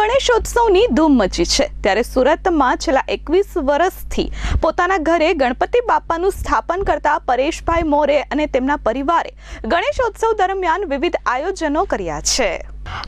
ગણેશોત્સવની ધૂમ મચી છે. ત્યારે સુરતમાં છેલ્લા એકવીસ વર્ષથી પોતાના ઘરે ગણપતિ બાપાનું સ્થાપન કરતા પરેશભાઈ મોરે અને તેમના પરિવારે ગણેશોત્સવ દરમિયાન વિવિધ આયોજનો કર્યા છે.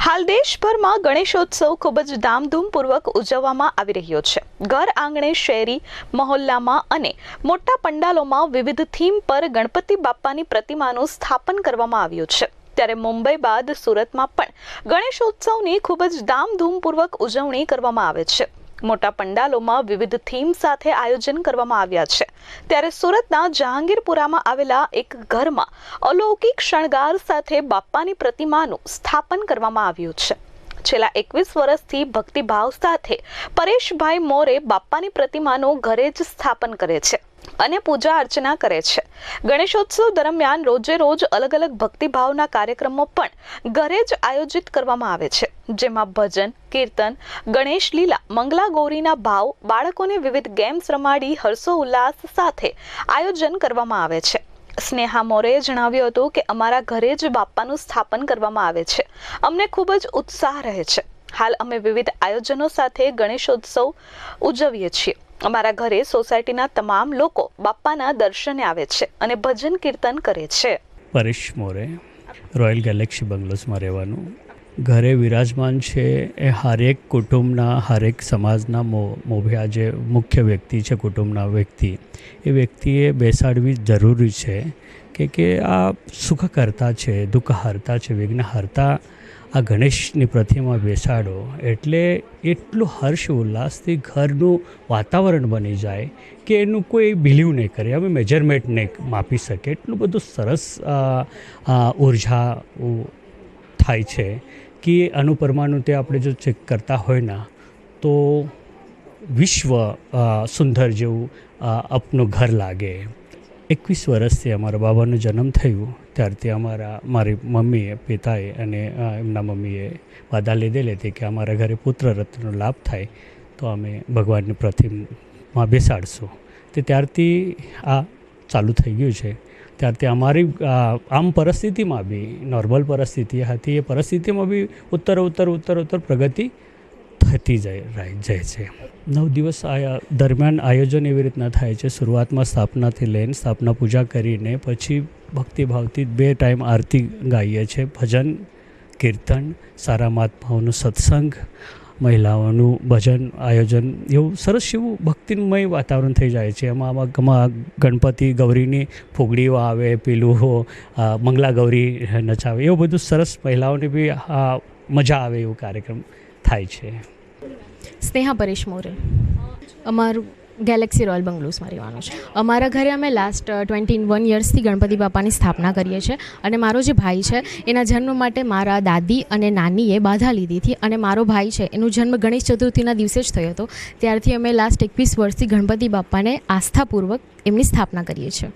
હાલ દેશભરમાં ગણેશોત્સવ ખૂબ જ ધામધૂમપૂર્વક ઉજવવામાં આવી રહ્યો છે. ઘર આંગણે શેરી, મહોલ્લામાં અને મોટા પંડાલોમાં વિવિધ થીમ પર ગણપતિ બાપાની પ્રતિમાનું સ્થાપન કરવામાં આવ્યું છે. ત્યારે મુંબઈ બાદ સુરતમાં પણ ગણેશોત્સવની ખૂબ જ ધામધૂમપૂર્વક ઉજવણી કરવામાં આવે છે. મોટા પંડાલોમાં વિવિધ થીમ સાથે આયોજન કરવામાં આવ્યા છે. ત્યારે સુરતના જહાંગીરપુરામાં આવેલા એક ઘરમાં અલૌકિક શણગાર સાથે બાપ્પાની પ્રતિમાનું સ્થાપન કરવામાં આવ્યું છે. છેલ્લા એકવીસ વર્ષથી ભક્તિભાવ સાથે પરેશભાઈ મોરે બાપ્પાની પ્રતિમાનું ઘરે જ સ્થાપન કરે છે. અને પૂજા અર્ચના કરે છે. ગણેશોત્સવ દરમિયાન રોજે રોજ અલગ અલગ ભક્તિભાવના કાર્યક્રમો પણ ઘરે જ આયોજિત કરવામાં આવે છે. જેમાં ભજન, કીર્તન, ગણેશ લીલા, મંગલા ગૌરીના ભાવ, બાળકોને વિવિધ ગેમ્સ રમાડી, હર્ષો ઉલ્લાસ સાથે આયોજન કરવામાં આવે છે. સ્નેહા મોરેએ જણાવ્યું હતું કે અમારા ઘરે જ બાપ્પાનું સ્થાપન કરવામાં આવે છે. અમને ખૂબ જ ઉત્સાહ રહે છે. હાલ અમે વિવિધ આયોજનો સાથે ગણેશોત્સવ ઉજવીએ છીએ. અમારા ઘરે સોસાયટીના તમામ લોકો બાપાના દર્શને આવે છે અને ભજન કીર્તન કરે છે. પરેશ મોરે રોયલ ગેલેક્સી બંગલોઝમાં રહેવાનું. ઘરે વિરાજમાન છે એ હરેક કુટુંબના, હરેક સમાજના મો મોભિયા જે મુખ્ય વ્યક્તિ છે, કુટુંબના વ્યક્તિ. એ વ્યક્તિએ બેસાડવી જરૂરી છે કે કે આ સુખકર્તા છે, દુઃખહર્તા છે, વિઘ્નહર્તા આ ગણેશની પ્રતિમા બેસાડો એટલે એટલું હર્ષ ઉલ્લાસથી ઘરનું વાતાવરણ બની જાય કે એનું કોઈ બિલીવ નહીં કરે. અમે મેજરમેન્ટ નહીં માપી શકે. એટલું બધું સરસ ઊર્જા થાય છે કે અણુ પરમાણુ તે આપણે જો ચેક કરતા હોય ને, તો વિશ્વ સુંદર જેવું આપનું ઘર લાગે. એકવીસ વર્ષથી અમારા બાબાનો જન્મ થયું, ત્યારથી અમારા, મારી મમ્મીએ, પિતાએ અને એમના મમ્મીએ વાદા લીધેલી હતી કે અમારા ઘરે પુત્ર રત્નનો લાભ થાય, તો અમે ભગવાનની પ્રતિમા બેસાડશું. તે ત્યારથી આ ચાલુ થઈ ગયું છે. ત્યારથી અમારી આમ પરિસ્થિતિમાં બી, નોર્મલ પરિસ્થિતિ હતી, એ પરિસ્થિતિમાં બી ઉત્તર ઉત્તર ઉત્તર ઉત્તર પ્રગતિ થતી જાય જાય છે. નવ દિવસ દરમિયાન આયોજન એવી રીતના થાય છે, શરૂઆતમાં સ્થાપનાથી લઈને સ્થાપના પૂજા કરીને પછી ભક્તિભાવથી બે ટાઈમ આરતી ગાઈએ છીએ ભજન, કીર્તન, સારા મહાત્માઓનું સત્સંગ, મહિલાઓનું ભજન, આયોજન, એવું સરસ એવું ભક્તિમય વાતાવરણ થઈ જાય છે. એમાં આમાં ગણપતિ ગૌરીની ફુગડીઓ આવે પેલું મંગલા ગૌરી નચાવે, એવું બધું સરસ મહિલાઓને બી મજા આવે એવું કાર્યક્રમ. થાય છે. સ્નેહા પરેશ મોરે. અમારું ગેલેક્સી રોયલ બંગલોઝમાં રહેવાનું છે. અમારા ઘરે અમે લાસ્ટ ટ્વેન્ટી વન યર્સથી ગણપતિ બાપાની સ્થાપના કરીએ છીએ અને મારો જે ભાઈ છે, એના જન્મ માટે મારા દાદી અને નાનીએ બાધા લીધી હતી અને મારો ભાઈ છે, એનો જન્મ ગણેશ ચતુર્થીના દિવસે જ થયો હતો. ત્યારથી અમે લાસ્ટ એકવીસ વર્ષથી ગણપતિ બાપાને આસ્થાપૂર્વક એમની સ્થાપના કરીએ છીએ.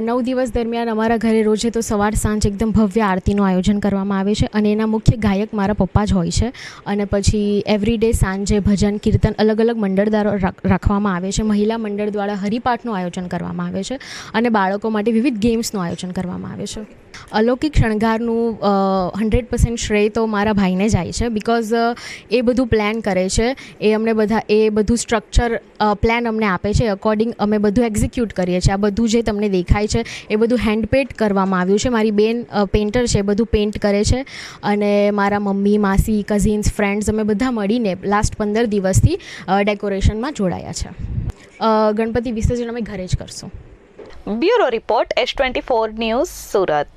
નવ દિવસ દરમિયાન અમારા ઘરે રોજે તો સવાર સાંજ એકદમ ભવ્ય આરતીનું આયોજન કરવામાં આવે છે અને એના મુખ્ય ગાયક મારા પપ્પા જ હોય છે. અને પછી એવરી ડે સાંજે ભજન, કીર્તન અલગ અલગ મંડળ દ્વારા રાખ- રાખવામાં આવે છે. મહિલા મંડળ દ્વારા હરિપાઠનું આયોજન કરવામાં આવે છે અને બાળકો માટે વિવિધ ગેમ્સનું આયોજન કરવામાં આવે છે. અલૌકિક શણગારનું હંડ્રેડ પર્સન્ટ શ્રેય તો મારા ભાઈને જાય છે બિકોઝ એ બધું પ્લાન કરે છે. એ અમને બધા, એ બધું સ્ટ્રક્ચર પ્લાન અમને આપે છે. અકોર્ડિંગ અમે બધું એક્ઝિક્યુટ કરીએ છીએ. આ બધું જે તમને દેખાય છે. એ બધું હેન્ડ પેન્ટ કરવામાં આવ્યું છે. મારી બેન પેન્ટર છે. બધું પેન્ટ કરે છે. અને મારા મમ્મી, માસી કઝિન્સ ફ્રેન્ડ્સ અમે બધા મળીને લાસ્ટ પંદર દિવસથી ડેકોરેશનમાં જોડાયા છે. ગણપતિ વિસર્જન અમે ઘરે જ કરશું. Bureau report, S twenty four news Surat.